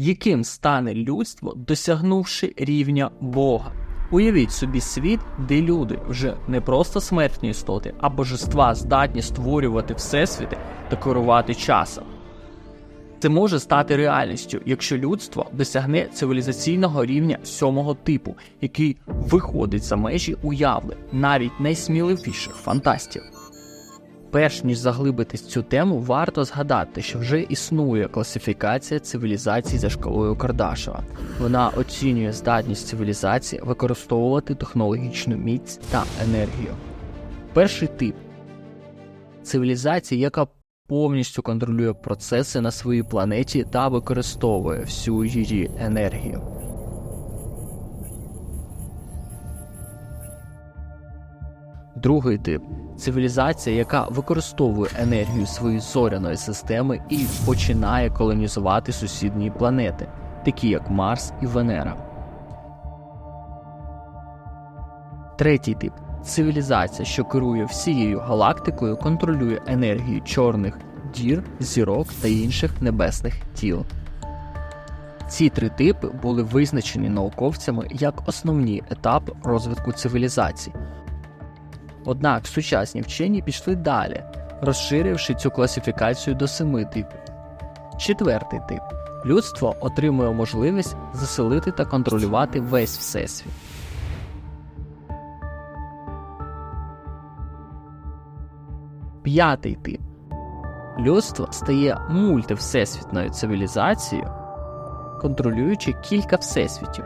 яким стане людство, досягнувши рівня Бога. Уявіть собі світ, де люди вже не просто смертні істоти, а божества здатні створювати всесвіти та керувати часом. Це може стати реальністю, якщо людство досягне цивілізаційного рівня сьомого типу, який виходить за межі уявлень навіть найсміливіших фантастів. Перш ніж заглибитись в цю тему, варто згадати, що вже існує класифікація цивілізацій за шкалою Кардашева. Вона оцінює здатність цивілізації використовувати технологічну міць та енергію. Перший тип цивілізація, яка повністю контролює процеси на своїй планеті та використовує всю її енергію. Другий тип цивілізація, яка використовує енергію своєї зоряної системи і починає колонізувати сусідні планети, такі як Марс і Венера. Третій тип цивілізація, що керує всією галактикою, контролює енергію чорних дір, зірок та інших небесних тіл. Ці три типи були визначені науковцями як основні етапи розвитку цивілізацій. Однак сучасні вчені пішли далі, розширивши цю класифікацію до семи типів. Четвертий тип людство отримує можливість заселити та контролювати весь всесвіт. П'ятий тип людство стає мультивсесвітною цивілізацією, контролюючи кілька всесвітів.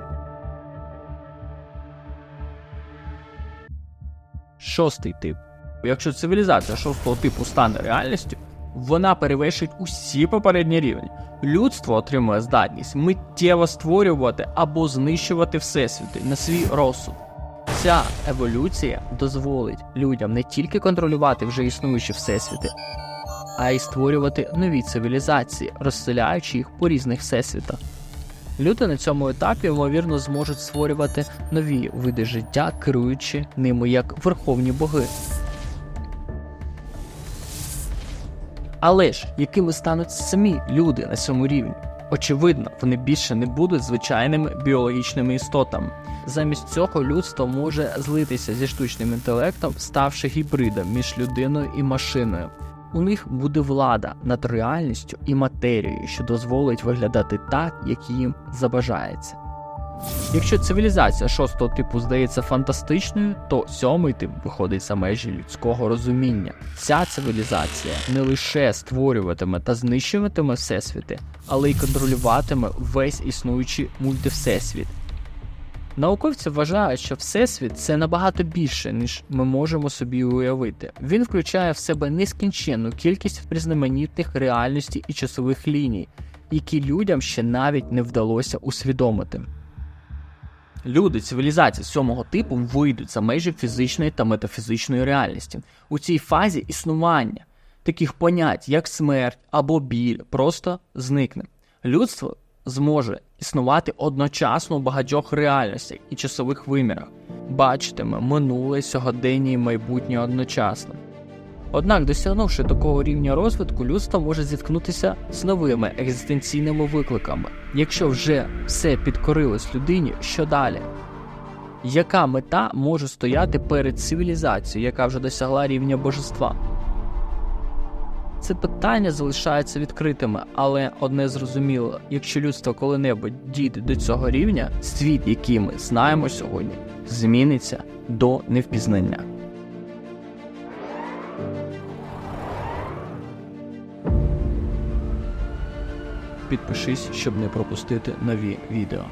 Шостий тип. Якщо цивілізація шостого типу стане реальністю, вона перевершить усі попередні рівні. Людство отримує здатність миттєво створювати або знищувати всесвіти на свій розсуд. Ця еволюція дозволить людям не тільки контролювати вже існуючі всесвіти, а й створювати нові цивілізації, розселяючи їх по різних всесвітах. Люди на цьому етапі, ймовірно, зможуть створювати нові види життя, керуючи ними як верховні боги. Але ж якими стануть самі люди на цьому рівні? Очевидно, вони більше не будуть звичайними біологічними істотами. Замість цього людство може злитися зі штучним інтелектом, ставши гібридом між людиною і машиною. У них буде влада над реальністю і матерією, що дозволить виглядати так, як їм забажається. Якщо цивілізація шостого типу здається фантастичною, то сьомий тип виходить за межі людського розуміння. Ця цивілізація не лише створюватиме та знищуватиме всесвіти, але й контролюватиме весь існуючий мультивсесвіт. Науковці вважають, що Всесвіт це набагато більше, ніж ми можемо собі уявити. Він включає в себе нескінченну кількість різноманітних реальностей і часових ліній, які людям ще навіть не вдалося усвідомити. Люди цивілізації сьомого типу вийдуть за межі фізичної та метафізичної реальності. У цій фазі існування таких понять, як смерть або біль, просто зникне. Людство зможе існувати одночасно у багатьох реальностях і часових вимірах, бачитиме минуле, сьогодення і майбутнє одночасно. Однак, досягнувши такого рівня розвитку, людство може зіткнутися з новими екзистенційними викликами. Якщо вже все підкорилось людині, що далі? Яка мета може стояти перед цивілізацією, яка вже досягла рівня божества? Це питання залишається відкритими, але одне зрозуміло: якщо людство коли-небудь дійде до цього рівня, світ, який ми знаємо сьогодні, зміниться до невпізнання. Підпишись, щоб не пропустити нові відео.